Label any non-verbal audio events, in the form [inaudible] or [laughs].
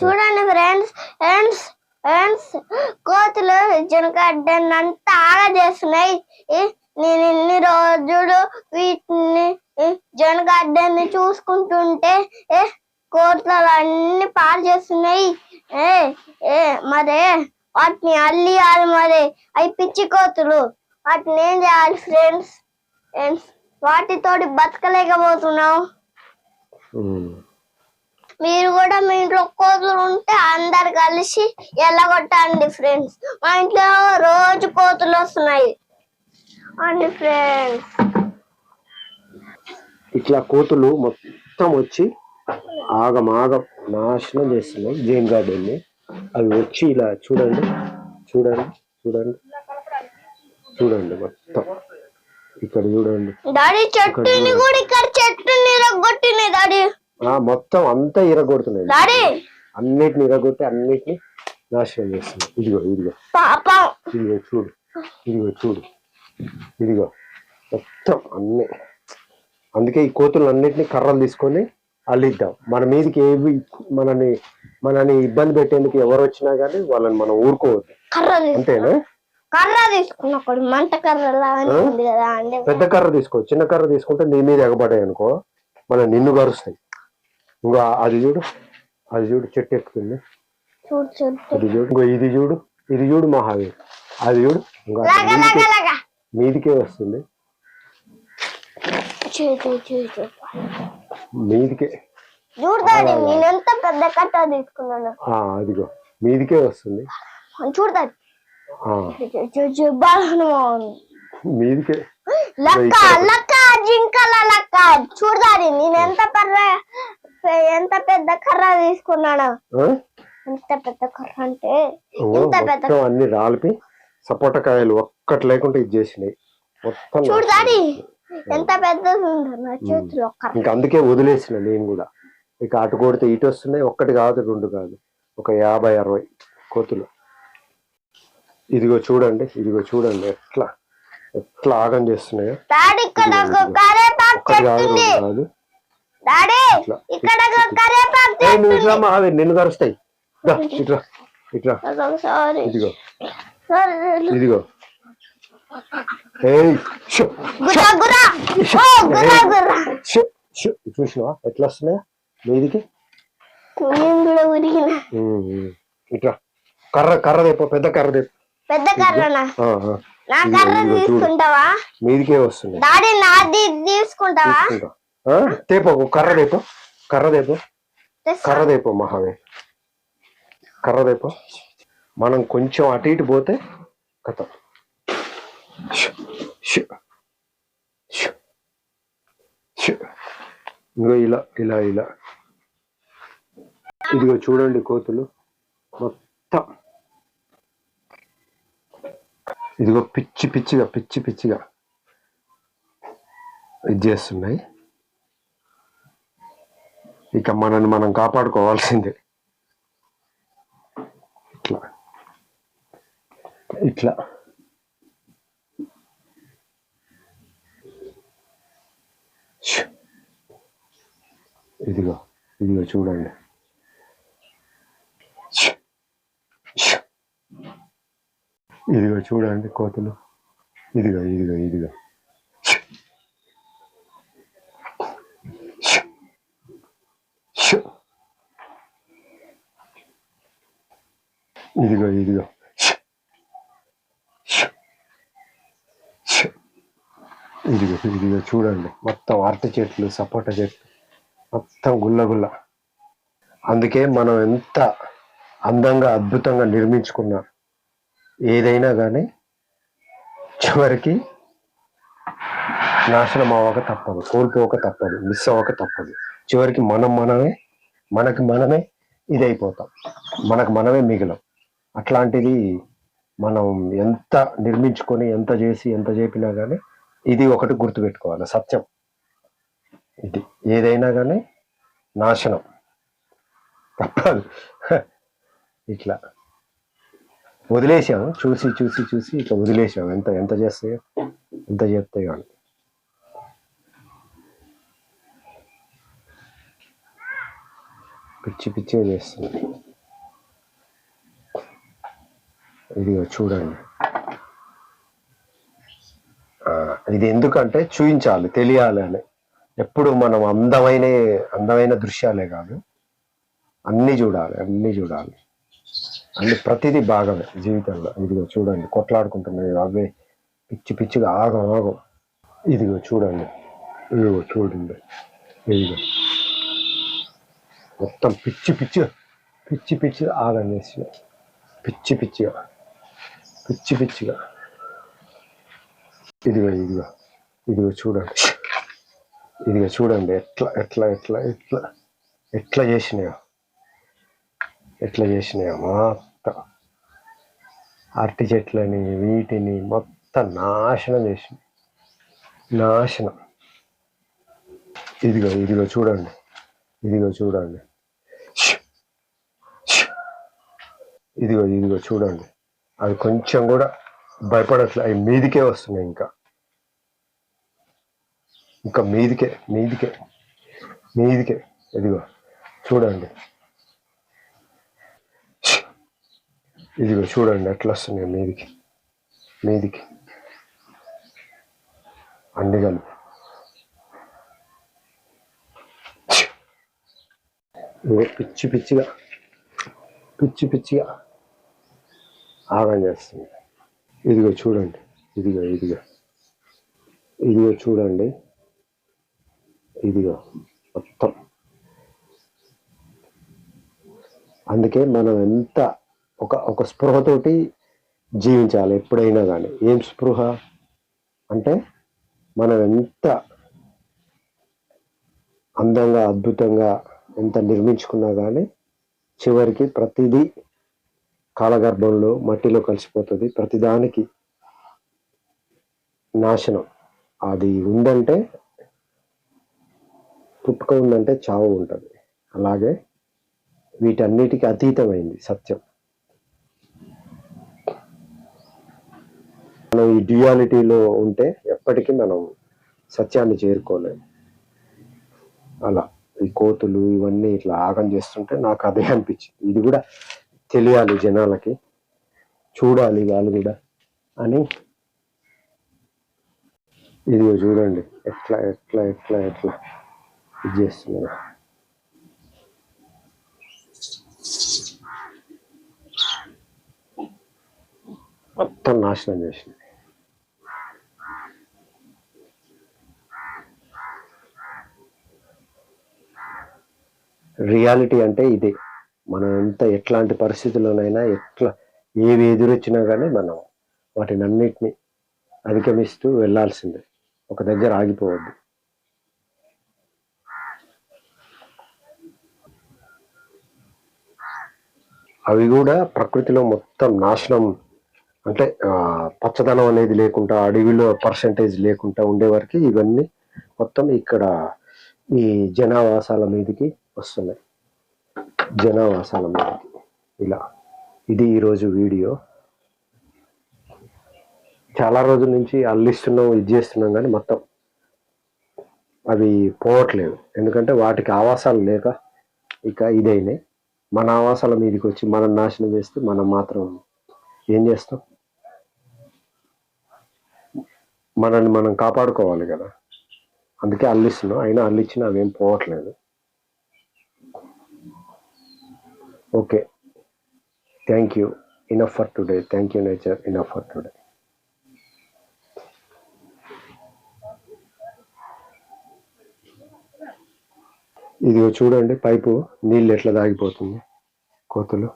చూడండి friends friends friends కోతులు జనగడ్డని అంతా ఆగా చేస్తున్నాయి. నేను ఇన్ని రోజులు వీటిని జనగడ్డని చూసుకుంటుంటే ఏ కోతులు అన్ని పాలు చేస్తున్నాయి. ఏ ఏ మరే వాటిని అల్లియాలి మరి అవి పిచ్చి కోతులు. వాటిని ఏం చేయాలి ఫ్రెండ్స్ ఫ్రెండ్స్? వాటితోటి బతకలేకపోతున్నావు. మీరు కూడా మీ ఇంట్లో కోతులు ఉంటే అందరు కలిసి ఎల్లగొట్టండి ఫ్రెండ్స్ మా ఇంట్లో రోజు కోతులు వస్తున్నాయి. అండి ఫ్రెండ్స్ ఇట్లా కోతులు మొత్తం వచ్చి ఆగం ఆగం నాశనం చేస్తున్నాయి. జైన్ గార్డెన్ని అవి వచ్చి ఇలా చూడండి చూడండి చూడండి చూడండి మొత్తం. ఇక్కడ చూడండి. డాడీ చెట్టుని కూడా ఇక్కడ చెట్టుని ఇరగొట్టినాయి డాడీ మొత్తం అంతా ఇరగొడుతున్నాయి. డాడీ అన్నిటిని ఇరగొట్టి అన్నిటిని నాశనం చేస్తున్నాయి ఇదిగో ఇదిగో. పాపం! ఇదిగో చూడు. ఇదిగో చూడు. ఇదిగో. మొత్తం అన్ని. అందుకే ఈ కోతులు అన్నిటిని కర్రలు తీసుకొని అల్లిద్దాం. మన మీదకి ఏవి మనని మనని ఇబ్బంది పెట్టేందుకు ఎవరు వచ్చినా కానీ వాళ్ళని మనం ఊరుకోవద్దు. అంతేనా? కర్ర తీసుకున్నా ఒకటి మంట కర్ర పెద్ద కర్ర తీసుకో చిన్న కర్ర తీసుకుంటే నీ మీద ఎగబడాయి అనుకో మన నిన్ను కరుస్తాయి. ఇంకో అది చూడు. అది చూడు చెట్టు ఎక్కుతుంది. చూడు చూడు ఇంకో ఇది చూడు. ఇది చూడు మహావీర్. అది చూడు. ఇంకో మీదికే- వస్తుంది. మీదికే. చూడు డాడీ నేను ఎంత పెద్ద కట్ట తీసుకున్నాను. అదిగో. మీదికే వస్తుంది. చూడు డాడీ ఆ. చూ- చూ- చూ, బాగానే ఉంది మీదికే. లక్క లక్క జింకల లక్క. చూడాలి నేను ఎంత పెద్ద ఎంత పెద్ద కర్ర తీసుకున్నాను? ఆ? ఎంత పెద్ద కర్ర అంటే పెద్ద అన్ని రాలిపి సపోటకాయలు ఒక్కటి లేకుండా ఇది చేసినాయి. మొత్తం చూడు ఎంత పెద్దది ఉందో నా చేతిలో ఇంకా అందుకే వదిలేసిన నేను కూడా. ఇక అటు కొడితే ఇటు వస్తున్నాయి ఒక్కటి కాదు రెండు కాదు. ఒక యాభై అరవై కోతులు. ఇదిగో చూడండి ఇదిగో చూడండి ఎట్లా ఎట్లా ఆగం చేస్తున్నాయో. ఒక్కటి రెండు కాదు. డాడీ ఇట్లా. ఇక్కడ కరేపాకు ఇట్లా. నిన్ను కరుస్తాయి. ఇట్రా ఇదిగో. ఇదిగో. చూసినావా? ఎట్లా వస్తున్నాయా? మీదికి. ఇట్రా. కర్ర కర్ర తెప్ప పెద్ద కర్ర తెప్ప. పెద్ద కర్రనా? ఆ. నా కర్ర. తీసుకుంటావా? మీదికే డాడీ నాది తీసుకుంటావా? తీసుకుంటా. ఆ? తేపో ఒక కర్ర తేపో కర్ర తేపో. కర్ర తేపో మహావే కర్ర తేపో మనం కొంచెం అటు ఇటు పోతే కథ ఇదిగో ఇలా ఇలా ఇలా ఇదిగో చూడండి కోతులు మొత్తం ఇదిగో పిచ్చి పిచ్చిగా పిచ్చి పిచ్చిగా ఇది చేస్తున్నాయి ఇక మనల్ని మనం కాపాడుకోవాల్సిందే. ఇట్లా. ఇట్లా. ఇదిగో ఇదిగో చూడండి. ఇదిగో చూడండి కోతులు. ఇదిగో ఇదిగో ఇదిగో. ఇదిగో ఇదిగో చూడండి. మొత్తం అరటి చెట్లు సపోటా చెట్లు మొత్తం గుల్ల గుల్ల. అందుకే మనం ఎంత అందంగా అద్భుతంగా నిర్మించుకున్నా. ఏదైనా కానీ చివరికి నాశనం అవ్వక తప్పదు కోల్పోక తప్పదు మిస్ అవ్వక తప్పదు. చివరికి మనం మనమే మనకి మనమే ఇదైపోతాం. మనకు మనమే మిగిలం. అట్లాంటిది మనం ఎంత నిర్మించుకొని ఎంత చేసి ఎంత చెప్పినా కానీ ఇది ఒకటి గుర్తుపెట్టుకోవాలి సత్యం. ఇది ఏదైనా కానీ నాశనం. తప్పదు [laughs] ఇట్లా. వదిలేసాము చూసి చూసి చూసి ఇట్లా వదిలేసాము. ఎంత ఎంత చేస్తాయో ఎంత చేస్తాయో అని పిచ్చి పిచ్చే చేస్తుంది. ఇదిగో చూడండి. ఇది ఎందుకంటే చూయించాలి తెలియాలి అని. ఎప్పుడు మనం అందమైన అందమైన దృశ్యాలే కాదు అన్నీ చూడాలి అన్నీ చూడాలి. అన్ని ప్రతిదీ భాగమే జీవితంలో. ఇదిగో చూడండి కొట్లాడుకుంటున్నాయి అవే పిచ్చి పిచ్చిగా ఆగం ఆగం. ఇదిగో చూడండి ఇదిగో చూడండి ఇదిగో. మొత్తం పిచ్చి పిచ్చి పిచ్చి పిచ్చిగా ఆగం చేసి పిచ్చి పిచ్చిగా పిచ్చి పిచ్చిగా. ఇదిగో ఇదిగో ఇదిగో చూడండి. ఇదిగో చూడండి ఎట్లా ఎట్లా ఎట్లా ఎట్లా ఎట్లా చేసినాయో. ఎట్లా చేసినాయో మొత్తం. అరటి చెట్లని వీటిని మొత్తం నాశనం చేసి నాశనం. ఇదిగో ఇదిగో చూడండి. ఇదిగో చూడండి. ఇదిగో ఇదిగో చూడండి. అవి కొంచెం కూడా భయపడట్లే. అవి మీదికే వస్తున్నాయి ఇంకా. ఇంకా మీదికే మీదికే మీదికే. ఇదిగో చూడండి. ఇదిగో చూడండి ఎట్లా వస్తున్నాయి మీదికి. మీదికి. అన్ని కలిపి. పిచ్చి పిచ్చిగా పిచ్చి పిచ్చిగా ఆగం చేస్తుంది. ఇదిగో చూడండి. ఇదిగో ఇదిగో. ఇదిగో చూడండి. ఇదిగో మొత్తం. అందుకే మనం ఎంత ఒక ఒక స్పృహతోటి జీవించాలి ఎప్పుడైనా కానీ ఏం స్పృహ? అంటే మనం ఎంత అందంగా అద్భుతంగా ఎంత నిర్మించుకున్నా కానీ చివరికి ప్రతిదీ కాలగర్భంలో మట్టిలో కలిసిపోతుంది. ప్రతిదానికి నాశనం. అది ఉందంటే పుట్టుక ఉందంటే చావు ఉంటుంది. అలాగే వీటన్నిటికీ అతీతమైంది సత్యం. మనం ఈ డ్యూయాలిటీలో ఉంటే ఎప్పటికీ మనం సత్యాన్ని చేరుకోలేము అలా ఈ కోతులు ఇవన్నీ ఇట్లా ఆగం చేస్తుంటే నాకు అదే అనిపించింది. ఇది కూడా తెలియాలి జనాలకి. చూడాలి వాళ్ళు కూడా. అని ఇదిగో చూడండి. ఎట్లా ఎట్లా ఎట్లా ఎట్లా ఇది చేస్తున్నారు. మొత్తం నాశనం చేసింది. రియాలిటీ అంటే ఇదే. మనం ఎంత ఎట్లాంటి పరిస్థితుల్లోనైనా ఎట్లా ఏవి ఎదురొచ్చినా కానీ మనం వాటిని అన్నిటిని అధిగమిస్తూ వెళ్ళాల్సిందే. ఒక దగ్గర ఆగిపోవద్దు. అవి కూడా ప్రకృతిలో మొత్తం నాశనం అంటే పచ్చదనం అనేది లేకుండా అడవిలో పర్సంటేజ్ లేకుండా ఉండే వరకు ఇవన్నీ మొత్తం ఇక్కడ ఈ జనావాసాల మీదకి వస్తున్నాయి. జనావాసాల మీదకి ఇలా. ఇది ఈరోజు వీడియో. చాలా రోజుల నుంచి అల్లిస్తున్నాం ఇది చేస్తున్నాం కానీ మొత్తం అవి పోవట్లేదు. ఎందుకంటే వాటికి ఆవాసాలు లేక ఇక ఇదైనాయి. మన ఆవాసాల మీదకి వచ్చి మనం నాశనం చేస్తే మనం మాత్రం ఏం చేస్తాం? మనల్ని మనం కాపాడుకోవాలి కదా. అందుకే అల్లిస్తున్నాం. అయినా అల్లిచ్చినా అవేం పోవట్లేదు. Okay. Thank you. Enough for today thank you nature enough for today ఇదిగో చూడండి పైపు నీళ్ళు ఎట్లా దాగిపోతుంది కోతులు.